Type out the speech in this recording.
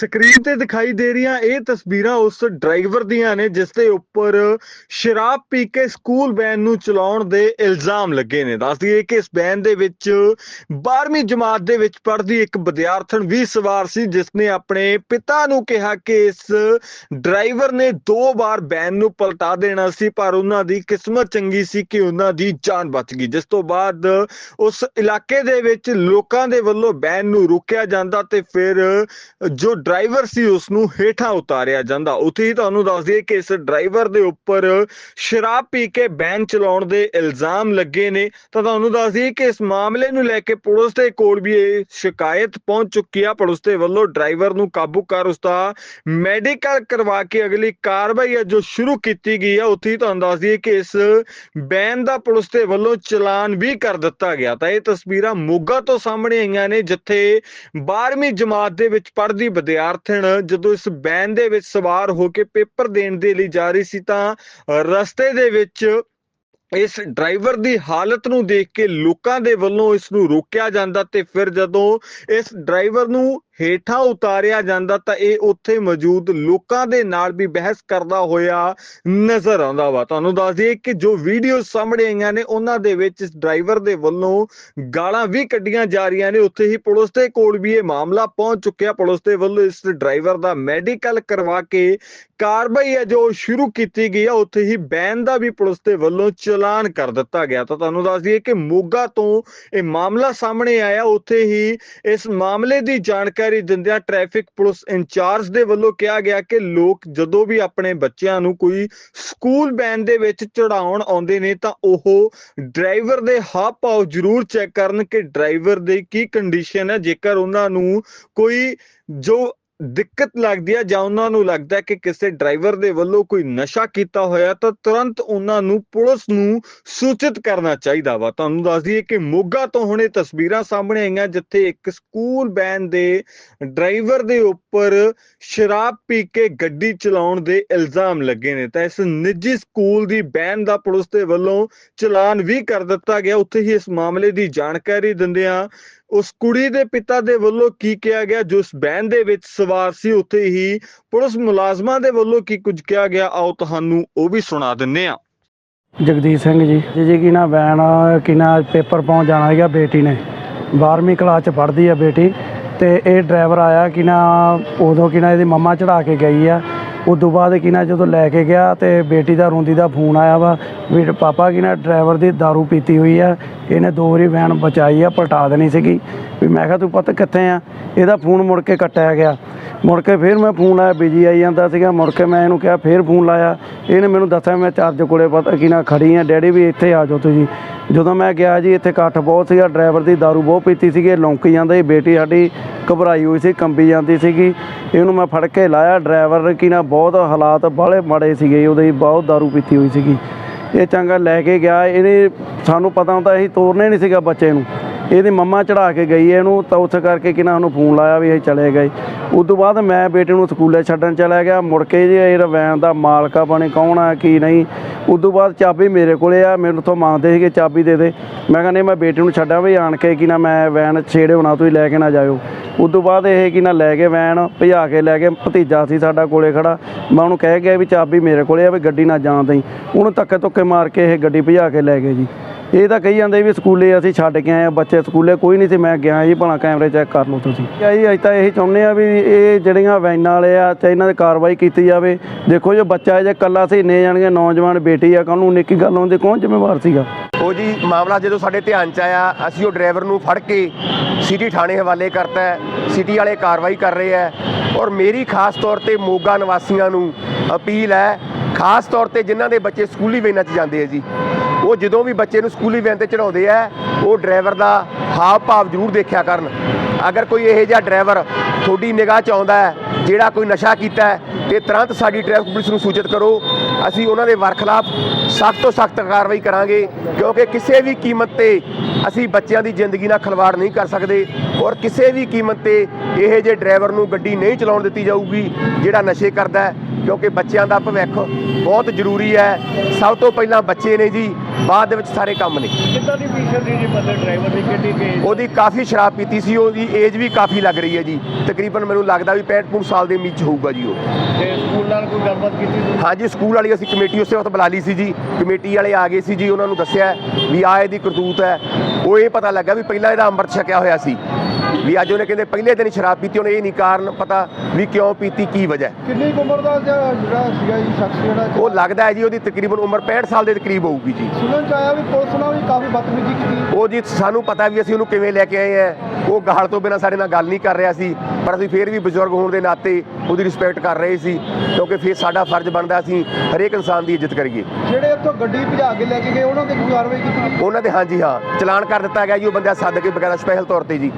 Screen ਤੇ ਦਿਖਾਈ ਦੇ ਰਹੀਆਂ ਇਹ ਤਸਵੀਰਾਂ ਉਸ ਡਰਾਈਵਰ ਦੀਆਂ ਨੇ, ਜਿਸ ਦੇ ਉੱਪਰ ਸ਼ਰਾਬ ਪੀ ਕੇ ਸਕੂਲ ਵੈਨ ਨੂੰ ਚਲਾਉਣ ਦੇ ਇਲਜ਼ਾਮ ਲੱਗੇ ਨੇ। ਦੱਸ ਦਈਏ ਕਿ ਇਸ ਵੈਨ ਦੇ ਵਿੱਚ 12ਵੀਂ ਜਮਾਤ ਦੇ ਵਿੱਚ ਪੜ੍ਹਦੀ ਇੱਕ ਵਿਦਿਆਰਥਣ ਵੀ ਸਵਾਰ ਸੀ, ਜਿਸ ਨੇ ਆਪਣੇ ਪਿਤਾ ਨੂੰ ਕਿਹਾ ਕਿ ਇਸ ਡਰਾਈਵਰ ਨੇ ਦੋ ਵਾਰ ਵੈਨ ਨੂੰ ਪਲਟਾ ਦੇਣਾ ਸੀ, ਪਰ ਉਹਨਾਂ ਦੀ ਕਿਸਮਤ ਚੰਗੀ ਸੀ ਕਿ ਉਹਨਾਂ ਦੀ ਜਾਨ ਬਚ ਗਈ। ਜਿਸ ਤੋਂ ਬਾਅਦ ਉਸ ਇਲਾਕੇ ਦੇ ਵਿੱਚ ਲੋਕਾਂ ਦੇ ਵੱਲੋਂ ਵੈਨ ਨੂੰ ਰੋਕਿਆ ਜਾਂਦਾ ਤੇ ਫਿਰ ਜੋ ਡਰਾਈਵਰ ਸੀ ਉਸ ਨੂੰ ਹੇਠਾਂ ਉਤਾਰਿਆ ਜਾਂਦਾ। ਉੱਥੇ ਹੀ ਤੁਹਾਨੂੰ ਦੱਸ ਦਈਏ ਕਿ ਇਸ ਡਰਾਈਵਰ ਦੇ ਉੱਪਰ ਸ਼ਰਾਬ ਪੀ ਕੇ ਬੈਨ ਚਲਾਉਣ ਦੇ ਇਲਜ਼ਾਮ ਲੱਗੇ ਨੇ। ਤਾਂ ਤੁਹਾਨੂੰ ਦੱਸ ਦਈਏ ਕਿ ਇਸ ਮਾਮਲੇ ਨੂੰ ਲੈ ਕੇ ਪੁਲਿਸ ਦੇ ਕੋਲ ਵੀ ਇਹ ਸ਼ਿਕਾਇਤ ਪਹੁੰਚ ਚੁੱਕੀ ਆ। ਪੁਲਿਸ ਦੇ ਵੱਲੋਂ ਡਰਾਈਵਰ ਨੂੰ ਕਾਬੂ ਕਰ ਉਸ ਦਾ ਮੈਡੀਕਲ ਕਰਵਾ ਕੇ ਅਗਲੀ ਕਾਰਵਾਈ ਹੈ ਜੋ ਸ਼ੁਰੂ ਕੀਤੀ ਗਈ ਹੈ ਉੱਥੇ ਹੀ ਤੁਹਾਨੂੰ ਦੱਸ ਦਈਏ ਕਿ ਇਸ ਬੈਨ ਦਾ ਪੁਲਿਸ ਦੇ ਵੱਲੋਂ ਚਲਾਨ ਵੀ ਕਰ ਦਿੱਤਾ ਗਿਆ। ਤਾਂ ਇਹ ਤਸਵੀਰਾਂ ਮੋਗਾ ਤੋਂ ਸਾਹਮਣੇ ਆਈਆਂ ਨੇ, ਜਿੱਥੇ 12ਵੀਂ ਜਮਾਤ ਦੇ ਵਿੱਚ ਪੜ੍ਹਦੀ ਵਿਦਿਆਰਥਣ ਜਦੋਂ ਇਸ ਵੈਨ ਦੇ ਵਿੱਚ ਸਵਾਰ ਹੋ ਕੇ ਪੇਪਰ ਦੇਣ ਦੇ ਲਈ ਜਾ ਰਹੀ ਸੀ ਤਾਂ ਰਸਤੇ ਦੇ ਵਿੱਚ ਇਸ ਡਰਾਈਵਰ ਦੀ ਹਾਲਤ ਨੂੰ ਦੇਖ ਕੇ ਲੋਕਾਂ ਦੇ ਵੱਲੋਂ ਇਸ ਨੂੰ ਰੋਕਿਆ ਜਾਂਦਾ ਤੇ ਫਿਰ ਜਦੋਂ ਇਸ ਡਰਾਈਵਰ ਨੂੰ ਹੇਠਾਂ ਉਤਾਰਿਆ ਜਾਂਦਾ ਤਾਂ ਇਹ ਉੱਥੇ ਮੌਜੂਦ ਲੋਕਾਂ ਦੇ ਨਾਲ ਵੀ ਬਹਿਸ ਕਰਦਾ ਹੋਇਆ ਨਜ਼ਰ ਆਉਂਦਾ ਵਾ। ਤੁਹਾਨੂੰ ਦੱਸ ਦਈਏ ਕਿ ਜੋ ਵੀਡੀਓ ਸਾਹਮਣੇ ਆਈਆਂ ਨੇ, ਉਹਨਾਂ ਦੇ ਵਿੱਚ ਇਸ ਡਰਾਈਵਰ ਦੇ ਵੱਲੋਂ ਗਾਲਾਂ ਵੀ ਕੱਢੀਆਂ ਜਾ ਰਹੀਆਂ ਨੇ। ਉੱਥੇ ਹੀ ਪੁਲਿਸ ਦੇ ਕੋਲ ਵੀ ਇਹ ਮਾਮਲਾ ਪਹੁੰਚ ਚੁੱਕਿਆ। ਪੁਲਿਸ ਦੇ ਵੱਲੋਂ ਇਸ ਡਰਾਈਵਰ ਦਾ ਮੈਡੀਕਲ ਕਰਵਾ ਕੇ ਕਾਰਵਾਈ ਹੈ, ਜੋ ਸ਼ੁਰੂ ਕੀਤੀ ਗਈ ਹੈ ਉੱਥੇ ਹੀ ਬੈਨ ਦਾ ਵੀ ਪੁਲਿਸ ਦੇ ਵੱਲੋਂ ਚਲਾਨ ਕਰ ਦਿੱਤਾ ਗਿਆ। ਤਾਂ ਤੁਹਾਨੂੰ ਦੱਸ ਦਈਏ ਕਿ ਮੋਗਾ ਤੋਂ ਇਹ ਮਾਮਲਾ ਸਾਹਮਣੇ ਆਇਆ। ਉੱਥੇ ਹੀ ਇਸ ਮਾਮਲੇ ਦੀ ਜਾਣਕਾਰੀ ਦਿੰਦਿਆਂ ਟ੍ਰੈਫਿਕ ਪੁਲਿਸ ਇੰਚਾਰਜ ਦੇ ਵੱਲੋਂ ਕਿਹਾ ਗਿਆ ਕਿ ਲੋਕ ਜਦੋਂ ਵੀ ਆਪਣੇ ਬੱਚਿਆਂ ਨੂੰ ਕੋਈ ਸਕੂਲ ਵੈਨ ਦੇ ਵਿੱਚ ਚੜਾਉਣ ਆਉਂਦੇ ਨੇ ਤਾਂ ਉਹ ਡਰਾਈਵਰ ਦੇ ਹਾਵ ਭਾਵ ਜ਼ਰੂਰ ਚੈੱਕ ਕਰਨ ਕਿ ਡਰਾਈਵਰ ਦੀ ਕੀ ਕੰਡੀਸ਼ਨ ਹੈ। ਜੇਕਰ ਉਹਨਾਂ ਨੂੰ ਕੋਈ ਜੋ ਦਿੱਕਤ ਲੱਗਦੀ ਹੈ ਜਾਂ ਉਹਨਾਂ ਨੂੰ ਲੱਗਦਾ ਹੈ ਕਿ ਕਿਸੇ ਡਰਾਈਵਰ ਦੇ ਵੱਲੋਂ ਕੋਈ ਨਸ਼ਾ ਕੀਤਾ ਹੋਇਆ ਤਾਂ ਤੁਰੰਤ ਉਹਨਾਂ ਨੂੰ ਪੁਲਿਸ ਨੂੰ ਸੂਚਿਤ ਕਰਨਾ ਚਾਹੀਦਾ ਵਾ। ਤੁਹਾਨੂੰ ਦੱਸ ਦਈਏ ਕਿ ਮੋਗਾ ਤੋਂ ਹੁਣੇ ਤਸਵੀਰਾਂ ਸਾਹਮਣੇ ਆਈਆਂ, ਜਿੱਥੇ ਇੱਕ ਸਕੂਲ ਬੈਨ ਦੇ ਡਰਾਈਵਰ ਦੇ ਉੱਪਰ ਸ਼ਰਾਬ ਪੀ ਕੇ ਗੱਡੀ ਚਲਾਉਣ ਦੇ ਇਲਜ਼ਾਮ ਲੱਗੇ ਨੇ। ਤਾਂ ਇਸ ਨਿੱਜੀ ਸਕੂਲ ਦੀ ਬੈਨ ਦਾ ਪੁਲਿਸ ਦੇ ਵੱਲੋਂ ਚਲਾਨ ਵੀ ਕਰ ਦਿੱਤਾ ਗਿਆ। ਉੱਥੇ ਹੀ ਇਸ ਮਾਮਲੇ ਦੀ ਜਾਣਕਾਰੀ ਦਿੰਦਿਆਂ ਉਸ ਕੁੜੀ ਦੇ ਪਿਤਾ ਦੇ ਵੱਲੋਂ ਕੀ ਕਿਹਾ ਗਿਆ, ਜੋ ਉਸ ਵੈਨ ਦੇ ਵਿੱਚ ਸਵਾਰ ਸੀ, ਉੱਥੇ ਹੀ ਪੁਲਿਸ ਮੁਲਾਜ਼ਮਾਂ ਦੇ ਵੱਲੋਂ ਕੀ ਕੁਝ ਕਿਹਾ ਗਿਆ, ਆਓ ਤੁਹਾਨੂੰ ਉਹ ਵੀ ਸੁਣਾ ਦਿੰਨੇ ਆ ਜਗਦੀਸ਼ ਸਿੰਘ ਜੀ ਜੀ ਜੀ, ਕੀ ਨਾ ਵੈਨ ਕੀ ਨਾ ਪੇਪਰ ਪਾਉਣ ਜਾਣਾ ਹੈਗਾ ਬੇਟੀ ਨੇ। 12ਵੀਂ ਕਲਾਸ ਚ ਪੜ੍ਹਦੀ ਆ ਬੇਟੀ ਤੇ ਇਹ ਡਰਾਈਵਰ ਆਇਆ, ਕਿ ਨਾ ਉਦੋਂ ਕਿ ਨਾ ਇਹਦੀ ਮੰਮਾ ਚੜਾ ਕੇ ਗਈ ਆ। ਉਦੋਂ ਬਾਅਦ ਕਿ ਨਾ ਜਦੋਂ ਲੈ ਕੇ ਗਿਆ ਤੇ ਬੇਟੀ ਦਾ ਰੋਂਦੀ ਦਾ ਫੋਨ ਆਇਆ ਵਾ ਵੀ ਪਾਪਾ ਕਿ ਨਾ ਡਰਾਈਵਰ ਦੀ दारू ਪੀਤੀ ਹੋਈ ਆ ਇਹਨੇ ਦੋ ਵਾਰੀ ਵੈਨ ਬਚਾਈ ਆ ਪਲਟਾ ਦੇਣੀ ਸੀਗੀ ਵੀ ਮੈਂ ਕਿਹਾ ਤੂੰ ਪੁੱਤ ਕਿੱਥੇ ਆ ਇਹਦਾ ਫੋਨ ਮੁੜ ਕੇ ਕੱਟਿਆ ਗਿਆ ਮੁੜ ਕੇ ਫਿਰ ਮੈਂ ਫੋਨ ਲਾਇਆ ਬਿਜੀ ਆਈ ਜਾਂਦਾ ਸੀਗਾ ਮੁੜ ਕੇ ਮੈਂ ਇਹਨੂੰ ਕਿਹਾ ਫਿਰ ਫੋਨ ਲਾਇਆ ਇਹਨੇ ਮੈਨੂੰ ਦੱਸਿਆ ਮੈਂ ਚਾਰਜ ਕੋਲੇ ਪਤਾ ਕੀ ਨਾ ਖੜੀ ਆ ਡੈਡੀ ਵੀ ਇੱਥੇ ਆ ਜਾਓ ਤੁਸੀਂ ਜਦੋਂ ਮੈਂ ਗਿਆ ਜੀ ਇੱਥੇ ਇਕੱਠ ਬਹੁਤ ਸੀਗਾ ਡਰਾਈਵਰ ਦੀ दारू ਬਹੁਤ ਪੀਤੀ ਸੀਗੀ ਇਹ ਲੌਂਕੀ ਜਾਂਦਾ ਸੀ ਬੇਟੀ ਸਾਡੀ ਘਬਰਾਈ ਹੋਈ ਸੀ ਕੰਬੀ ਜਾਂਦੀ ਸੀਗੀ ਇਹਨੂੰ ਮੈਂ ਫੜ ਕੇ ਲਾਇਆ ਡਰਾਈਵਰ ਕੀ ਨਾ ਬਹੁਤ ਹਾਲਾਤ ਬਾਹਲੇ ਮਾੜੇ ਸੀਗੇ ਉਹਦੇ ਬਹੁਤ दारू ਪੀਤੀ ਹੋਈ ਸੀਗੀ। ਇਹ ਚੰਗਾ ਲੈ ਕੇ ਗਿਆ, ਇਹਨੇ ਸਾਨੂੰ ਪਤਾ ਹੁੰਦਾ ਅਸੀਂ ਤੋਰਨੇ ਨਹੀਂ ਸੀਗਾ ਬੱਚੇ ਨੂੰ। ਇਹਦੀ ਮੰਮਾ ਚੜਾ ਕੇ ਗਈ ਇਹਨੂੰ, ਤਾਂ ਉੱਥੇ ਕਰਕੇ ਕਿ ਨਾ ਉਹਨੂੰ ਫੋਨ ਲਾਇਆ ਵੀ ਅਸੀਂ ਚਲੇ ਗਏ। ਉਸ ਤੋਂ ਬਾਅਦ ਮੈਂ ਬੇਟੇ ਨੂੰ ਸਕੂਲੇ ਛੱਡਣ ਚਲਾ ਗਿਆ। ਮੁੜ ਕੇ ਜੀ ਇਹਦਾ ਵੈਨ ਦਾ ਮਾਲਕਾ ਬਣੇ, ਕੌਣ ਆ, ਕੀ ਨਹੀਂ? ਉਸ ਤੋਂ ਬਾਅਦ ਚਾਬੀ ਮੇਰੇ ਕੋਲੇ ਆ, ਮੈਨੂੰ ਤੋਂ ਮੰਗਦੇ ਸੀਗੇ ਚਾਬੀ ਦੇ ਦੇ। ਮੈਂ ਕਹਿੰਦਾ ਮੈਂ ਬੇਟੇ ਨੂੰ ਛੱਡਾਂ ਵੀ, ਆਣ ਕੇ ਕਿ ਨਾ ਮੈਂ ਵੈਨ ਛੇੜੇ ਹੋਣਾ, ਤੁਸੀਂ ਲੈ ਕੇ ਨਾ ਜਾਇਓ। ਉਸ ਤੋਂ ਬਾਅਦ ਇਹ ਕਿ ਨਾ ਲੈ ਕੇ ਵੈਨ ਭਜਾ ਕੇ ਲੈ ਕੇ ਭਤੀਜਾ ਸੀ ਸਾਡਾ ਕੋਲੇ ਖੜਾ। ਮੈਂ ਉਹਨੂੰ ਕਹਿ ਗਿਆ ਵੀ ਚਾਬੀ ਮੇਰੇ ਕੋਲੇ ਆ, ਵੀ ਗੱਡੀ ਨਾ ਜਾਣ ਦੇਈ। ਉਹਨੂੰ ਧੱਕੇ ਧੁੱਕੇ ਮਾਰ ਕੇ ਇਹ ਗੱਡੀ ਭਜਾ ਕੇ ਲੈ ਗਏ ਜੀ। ਇਹ ਤਾਂ ਕਹੀ ਜਾਂਦੇ ਵੀ ਸਕੂਲੇ ਅਸੀਂ ਛੱਡ ਕੇ ਆਏ ਆ ਬੱਚੇ ਸਕੂਲੇ, ਕੋਈ ਨਹੀਂ ਸੀ, ਮੈਂ ਗਿਆ ਜੀ, ਭਲਾ ਕੈਮਰੇ ਚੈੱਕ ਕਰ ਲਓ ਤੁਸੀਂ। ਜੀ, ਅਸੀਂ ਤਾਂ ਇਹੀ ਚਾਹੁੰਦੇ ਆ ਵੀ ਇਹ ਜਿਹੜੀਆਂ ਵੈਨਾਂ ਵਾਲੇ ਆ, ਤੇ ਇਹਨਾਂ ਦੀ ਕਾਰਵਾਈ ਕੀਤੀ ਜਾਵੇ। ਦੇਖੋ ਜੇ ਬੱਚਾ ਜੇ ਕੱਲਾ ਸੀ, ਇੰਨੇ ਜਾਣਗੇ, ਨੌਜਵਾਨ ਬੇਟੀ ਆ ਕੱਲ ਨਿੱਕੀ ਗੱਲ ਹੁੰਦੀ ਕੌਣ ਜ਼ਿੰਮੇਵਾਰ ਸੀਗਾ? ਉਹ ਜੀ, ਮਾਮਲਾ ਜਦੋਂ ਸਾਡੇ ਧਿਆਨ ਚ ਆਇਆ, ਅਸੀਂ ਉਹ ਡਰਾਈਵਰ ਨੂੰ ਫੜ ਕੇ ਸਿਟੀ ਥਾਣੇ ਹਵਾਲੇ ਕਰਤਾ ਸਿਟੀ ਵਾਲੇ ਕਾਰਵਾਈ ਕਰ ਰਹੇ ਹੈ। ਔਰ ਮੇਰੀ ਖਾਸ ਤੌਰ ਤੇ ਮੋਗਾ ਨਿਵਾਸੀਆਂ ਨੂੰ ਅਪੀਲ ਹੈ, ਖਾਸ ਤੌਰ ਤੇ ਜਿਨ੍ਹਾਂ ਦੇ ਬੱਚੇ ਸਕੂਲੀ ਵੇਨਾਂ 'ਚ ਜਾਂਦੇ ਆ ਜੀ। ਉਹ ਜਦੋਂ ਵੀ ਬੱਚੇ ਨੂੰ ਸਕੂਲੀ ਵੈਨ ਤੇ ਚੜਾਉਂਦੇ ਆ, ਉਹ ਡਰਾਈਵਰ ਦਾ ਹਾਵ ਭਾਵ ਜ਼ਰੂਰ ਦੇਖਿਆ ਕਰਨ। ਅਗਰ ਕੋਈ ਇਹੋ ਜਿਹਾ ਡਰਾਈਵਰ ਤੁਹਾਡੀ ਨਿਗਾਹ 'ਚ ਆਉਂਦਾ ਹੈ, ਜਿਹੜਾ ਕੋਈ ਨਸ਼ਾ ਕੀਤਾ ਹੈ, ਤੇ ਤੁਰੰਤ ਸਾਡੀ ਟ੍ਰੈਫਿਕ ਪੁਲਿਸ ਨੂੰ ਸੂਚਿਤ ਕਰੋ। ਅਸੀਂ ਉਹਨਾਂ ਦੇ ਵਰਖਲਾਫ ਸਖਤ ਤੋਂ ਸਖਤ ਕਾਰਵਾਈ ਕਰਾਂਗੇ, ਕਿਉਂਕਿ ਕਿਸੇ ਵੀ ਕੀਮਤ ਤੇ ਅਸੀਂ ਬੱਚਿਆਂ ਦੀ ਜ਼ਿੰਦਗੀ ਨਾਲ ਖਿਲਵਾੜ ਨਹੀਂ ਕਰ ਸਕਦੇ ਔਰ ਕਿਸੇ ਵੀ ਕੀਮਤ ਤੇ ਇਹੋ ਜਿਹੇ ਡਰਾਈਵਰ ਨੂੰ ਗੱਡੀ ਨਹੀਂ ਚਲਾਉਣ ਦਿੱਤੀ ਜਾਊਗੀ, ਜਿਹੜਾ ਨਸ਼ੇ ਕਰਦਾ ਹੈ। ਕਿਉਂਕਿ ਬੱਚਿਆਂ ਦਾ ਭਵਿੱਖ ਬਹੁਤ ਜ਼ਰੂਰੀ ਹੈ। ਸਭ ਤੋਂ ਪਹਿਲਾਂ ਬੱਚੇ ਨੇ ਜੀ ਬਾਅਦ ਦੇ ਵਿੱਚ ਸਾਰੇ ਕੰਮ ਨੇ। ਕਿੱਦਾਂ ਦੀ ਪੀਛੇ ਦੀ ਜੀ ਬੰਦੇ ਡਰਾਈਵਰ ਦੀ ਕਿੱਡੀ ਤੇਜ਼ ਉਹਦੀ ਕਾਫੀ ਸ਼ਰਾਬ ਪੀਤੀ ਸੀ ਉਹਦੀ ਏਜ ਵੀ ਕਾਫੀ ਲੱਗ ਰਹੀ ਹੈ ਜੀ। ਤਕਰੀਬਨ ਮੈਨੂੰ ਲੱਗਦਾ ਵੀ 65 65 ਸਾਲ ਦੇ ਵਿੱਚ ਹੋਊਗਾ ਜੀ ਉਹ। ਤੇ ਸਕੂਲ ਨਾਲ ਕੋਈ ਗੱਲਬਾਤ ਕੀਤੀ ਤੁਸੀਂ? ਹਾਂਜੀ ਸਕੂਲ ਵਾਲੀ ਅਸੀਂ ਕਮੇਟੀ ਉਸੇ ਵਕਤ ਬੁਲਾ ਲਈ ਸੀ ਜੀ। ਕਮੇਟੀ ਵਾਲੇ ਆ ਗਏ ਸੀ ਜੀ ਉਹਨਾਂ ਨੂੰ ਦੱਸਿਆ ਵੀ ਆ ਇਹਦੀ ਕਰਤੂਤ ਹੈ। ਉਹ ਇਹ ਪਤਾ ਲੱਗਾ ਵੀ ਪਹਿਲਾਂ ਇਹਦਾ ਅੰਮ੍ਰਿਤ ਛਕਿਆ ਹੋਇਆ ਸੀ। ਵੀ ਅੱਜ ਉਹਨੇ ਕਹਿੰਦੇ ਪਹਿਲੇ ਦਿਨ ਹੀ ਸ਼ਰਾਬ ਪੀਤੀ ਉਹਨੇ ਇਹ ਨਹੀਂ ਕਾਰਨ ਪਤਾ ਵੀ ਕਿਉਂ ਪੀਤੀ ਕੀ ਵਜ੍ਹਾ। ਕਿੰਨੀ ਉਮਰ ਦਾ ਜਿਹੜਾ ਸੀਗਾ ਜੀ ਸ਼ਖਸ ਜਿਹੜਾ ਉਹ ਲੱਗਦਾ ਹੈ ਜੀ ਉਹਦੀ ਤਕਰੀਬਨ ਉਮਰ 65 ਸਾਲ ਦੇ ਕਰੀਬ ਹੋਊਗੀ ਜੀ। ਸੁਣਨ ਚ ਆਇਆ ਵੀ ਪੁਲਿਸ ਨਾਲ ਵੀ ਕਾਫੀ ਬਦਤਮੀਜ਼ੀ ਕੀਤੀ। ਉਹ ਜੀ ਸਾਨੂੰ ਪਤਾ ਵੀ ਅਸੀਂ ਉਹਨੂੰ ਕਿਵੇਂ ਲੈ ਕੇ ਆਏ ਆ। ਉਹ ਗਾਲ ਤੋਂ ਬਿਨਾ ਸਾਡੇ ਨਾਲ ਗੱਲ ਨਹੀਂ ਕਰ ਰਿਹਾ ਸੀ ਪਰ ਅਸੀਂ ਫੇਰ ਵੀ ਬਜ਼ੁਰਗ ਹੋਣ ਦੇ ਨਾਤੇ ਉਹਦੀ ਰਿਸਪੈਕਟ ਕਰ ਰਹੇ ਸੀ ਕਿਉਂਕਿ ਫਿਰ ਸਾਡਾ ਫਰਜ਼ ਬਣਦਾ ਅਸੀਂ ਹਰੇਕ ਇਨਸਾਨ ਦੀ ਇੱਜ਼ਤ ਕਰੀਏ। ਜਿਹੜੇ ਇੱਥੋਂ ਗੱਡੀ ਭਜਾ ਕੇ ਲੈ ਕੇ ਗਏ ਉਹਨਾਂ ਤੇ ਕੋਈ ਕਾਰਵਾਈ ਕੀਤੀ ਉਹਨਾਂ ਦੇ ਹਾਂਜੀ ਹਾਂ। ਚਲਾਨ ਕਰ ਦਿੱਤਾ ਗਿਆ ਜੀ ਉਹ ਬੰਦਾ ਸੱਦ ਕੇ ਬਕਾਇਦਾ ਸਪੈਸ਼ਲ ਤੌਰ ਤੇ ਜੀ।